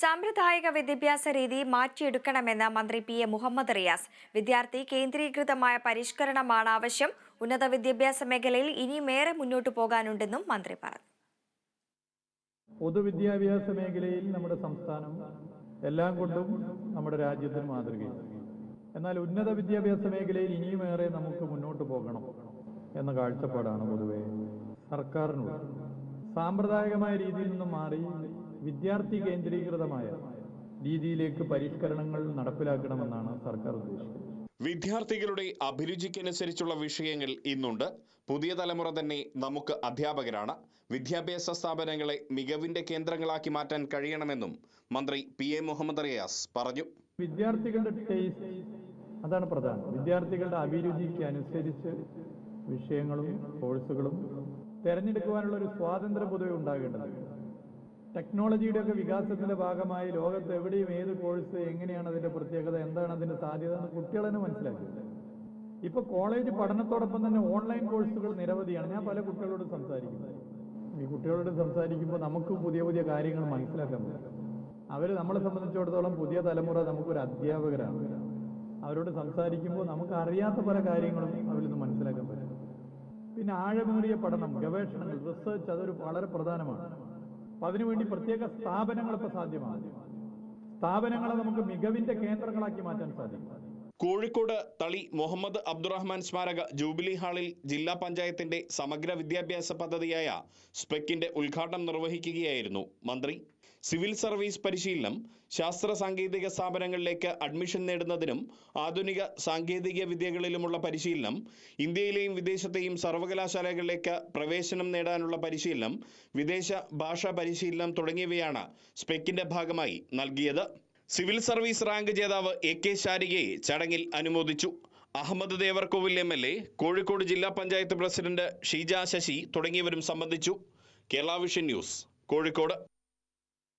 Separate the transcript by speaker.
Speaker 1: സാമ്പ്രദായിക വിദ്യാഭ്യാസ രീതി മാറ്റിയെടുക്കണമെന്ന് മന്ത്രി പി എ മുഹമ്മദ് റിയാസ്. വിദ്യാർത്ഥി കേന്ദ്രീകൃതമായ പരിഷ്കരണമാണ് ആവശ്യം. ഉന്നത വിദ്യാഭ്യാസ മേഖലയിൽ ഇനിയുമേറെ മുന്നോട്ടു പോകാനുണ്ടെന്നും മന്ത്രി പറഞ്ഞു.
Speaker 2: പൊതുവിദ്യാഭ്യാസ മേഖലയിൽ നമ്മുടെ സംസ്ഥാനം എല്ലാം കൊണ്ടും നമ്മുടെ രാജ്യത്തിന് മാതൃകയാണ്. എന്നാൽ ഉന്നത വിദ്യാഭ്യാസ മേഖലയിൽ ഇനിയുമേറെ നമുക്ക് മുന്നോട്ട് പോകണം എന്ന കാഴ്ചപ്പാടാണ് പൊതുവെ സർക്കാരിനുള്ളത്. സാമ്പ്രദായികമായ രീതിയിൽ നിന്നും മാറി വിദ്യാർത്ഥി കേന്ദ്രീകൃതമായ രീതിയിലേക്ക് പരിഷ്കരണങ്ങൾ നടപ്പിലാക്കണമെന്നാണ് സർക്കാർ ഉദ്ദേശിക്കുന്നത്.
Speaker 3: വിദ്യാർത്ഥികളുടെ അഭിരുചിക്കനുസരിച്ചുള്ള വിഷയങ്ങൾ ഇന്നുണ്ട്. പുതിയ തലമുറ തന്നെ നമുക്ക് അധ്യാപകരാണ്. വിദ്യാഭ്യാസ സ്ഥാപനങ്ങളെ മികവിന്റെ കേന്ദ്രങ്ങളാക്കി മാറ്റാൻ കഴിയണമെന്നും മന്ത്രി പി എ മുഹമ്മദ് റിയാസ് പറഞ്ഞു.
Speaker 2: വിദ്യാർത്ഥികളുടെ ടേസ്റ്റ് അതാണ് പ്രധാനം. വിദ്യാർത്ഥികളുടെ അഭിരുചിക്ക് അനുസരിച്ച് വിഷയങ്ങളും കോഴ്സുകളും തിരഞ്ഞെടുക്കുവാനുള്ള ഒരു സ്വാതന്ത്ര്യ പൊതുവെ ഉണ്ടാകേണ്ടതുണ്ട്. ടെക്നോളജിയുടെ ഒക്കെ വികാസത്തിന്റെ ഭാഗമായി ലോകത്ത് എവിടെയും ഏത് കോഴ്സ് എങ്ങനെയാണ് അതിന്റെ പ്രത്യേകത എന്താണ് അതിന്റെ സാധ്യത എന്ന് കുട്ടികൾ തന്നെ മനസ്സിലാക്കി. ഇപ്പൊ കോളേജ് പഠനത്തോടൊപ്പം തന്നെ ഓൺലൈൻ കോഴ്സുകൾ നിരവധിയാണ്. ഞാൻ പല കുട്ടികളോട് സംസാരിക്കുന്നത് ഈ കുട്ടികളോട് സംസാരിക്കുമ്പോൾ നമുക്ക് പുതിയ പുതിയ കാര്യങ്ങൾ മനസ്സിലാക്കാൻ പറ്റും. അവർ നമ്മളെ സംബന്ധിച്ചിടത്തോളം പുതിയ തലമുറ നമുക്കൊരു അധ്യാപകരാണ്. അവരോട് സംസാരിക്കുമ്പോൾ നമുക്ക് അറിയാത്ത പല കാര്യങ്ങളും അവരിൽ നിന്ന് മനസ്സിലാക്കാൻ പറ്റും. പിന്നെ ആഴമേറിയ പഠനം ഗവേഷണങ്ങൾ റിസർച്ച് അതൊരു വളരെ പ്രധാനമാണ്. അപ്പൊ അതിനുവേണ്ടി പ്രത്യേക സ്ഥാപനങ്ങൾ ഇപ്പൊ സാധ്യമാണ്. സ്ഥാപനങ്ങളെ നമുക്ക് മികവിന്റെ കേന്ദ്രങ്ങളാക്കി മാറ്റാൻ സാധിക്കും.
Speaker 3: കോഴിക്കോട് തളി മുഹമ്മദ് അബ്ദുറഹ്മാൻ സ്മാരക ജൂബിലി ഹാളിൽ ജില്ലാ പഞ്ചായത്തിന്റെ സമഗ്ര വിദ്യാഭ്യാസ പദ്ധതിയായ സ്പെക്കിന്റെ ഉദ്ഘാടനം നിർവഹിക്കുകയായിരുന്നു മന്ത്രി സിവിൽ സർവീസ് പരിശീലനം ശാസ്ത്ര സാങ്കേതിക സ്ഥാപനങ്ങളിലേക്ക് അഡ്മിഷൻ നേടുന്നതിനും ആധുനിക സാങ്കേതിക വിദ്യകളിലുമുള്ള പരിശീലനം ഇന്ത്യയിലെയും വിദേശത്തെയും സർവകലാശാലകളിലേക്ക് പ്രവേശനം നേടാനുള്ള പരിശീലനം വിദേശ ഭാഷാ പരിശീലനം തുടങ്ങിയവയാണ് സ്പെക്കിന്റെ ഭാഗമായി നൽകിയത്. സിവിൽ സർവീസ് റാങ്ക് ജേതാവ് എ കെ ശാരികയെ ചടങ്ങിൽ അനുമോദിച്ചു. Ahammed Devarkovil M L A Kozhikode ജില്ലാ പഞ്ചായത്ത് പ്രസിഡന്റ് ഷീജ ശശി തുടങ്ങിയവരും സംബന്ധിച്ചു. Kerala vision news Kozhikode.